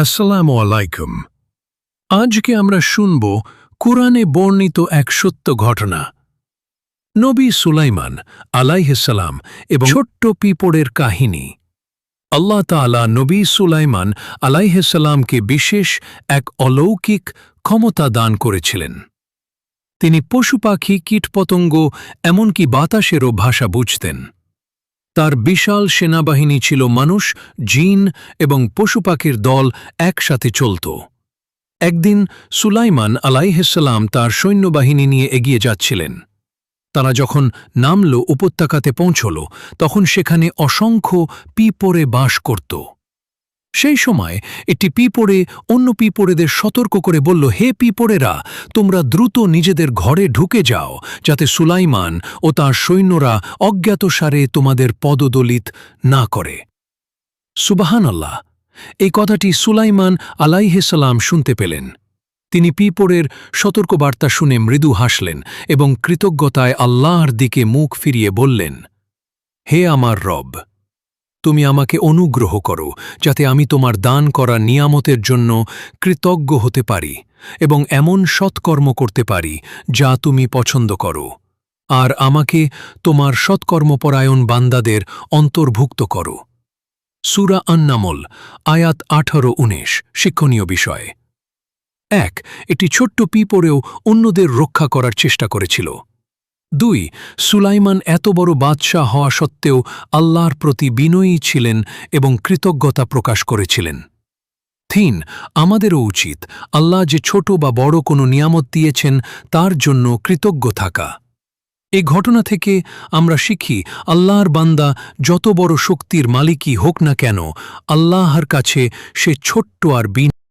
আসসালামু আলাইকুম। আজকে আমরা শুনব কোরআনে বর্ণিত এক সত্য ঘটনা। নবী সুলাইমান আলাইহিসাল্লাম এবং ছোট্ট পিপড়ের কাহিনী। আল্লাহ তাআলা নবী সুলাইমান আলাইহিসাল্লামকে বিশেষ এক অলৌকিক ক্ষমতা দান করেছিলেন। তিনি পশু পাখি, কীটপতঙ্গ, এমনকি বাতাসেরও ভাষা বুঝতেন। তার বিশাল সেনাবাহিনী ছিল মানুষ, জিন এবং পশুপাখির দল একসাথে চলত। একদিন সুলাইমান আলাইহিসাল্লাম তার সৈন্যবাহিনী নিয়ে এগিয়ে যাচ্ছিলেন। তারা যখন নামল, উপত্যকাতে পৌঁছল, তখন সেখানে অসংখ্য পিপরে বাস করত। সেই সময় একটি পিপড়ে অন্য পিপড়েদের সতর্ক করে বলল, হে পিপড়েরা, তোমরা দ্রুত নিজেদের ঘরে ঢুকে যাও, যাতে সুলাইমান ও তার সৈন্যরা অজ্ঞাতসারে তোমাদের পদদলিত না করে। সুবাহান আল্লাহ এই কথাটি সুলাইমান আলাইহিসাল্লাম শুনতে পেলেন। তিনি পিপড়ের সতর্কবার্তা শুনে মৃদু হাসলেন এবং কৃতজ্ঞতায় আল্লাহর দিকে মুখ ফিরিয়ে বললেন, হে আমার রব তুমি আমাকে অনুগ্রহ করো, যাতে আমি তোমার দান করা নিয়ামতের জন্য কৃতজ্ঞ হতে পারি এবং এমন সৎকর্ম করতে পারি যা তুমি পছন্দ করো। আর আমাকে তোমার সৎকর্মপরায়ণ বান্দাদের অন্তর্ভুক্ত করো। সুরা আন্নামল, আয়াত আঠারো উনিশ, শিক্ষণীয় বিষয়। এক, একটি ছোট্ট পিপড়েও অন্যদের রক্ষা করার চেষ্টা করেছিল। দুই, সুলাইমান এত বড় বাদশাহ হওয়া সত্ত্বেও আল্লাহর প্রতি বিনয়ী ছিলেন এবং কৃতজ্ঞতা প্রকাশ করেছিলেন। থিন আমাদেরও উচিত আল্লাহ যে ছোট বা বড় কোনো নিয়ামত দিয়েছেন, তার জন্য কৃতজ্ঞ থাকা। এ ঘটনা থেকে আমরা শিখি, আল্লাহর বান্দা যত বড় শক্তির মালিকই হোক না কেন, আল্লাহর কাছে সে ছোট্ট আর বিন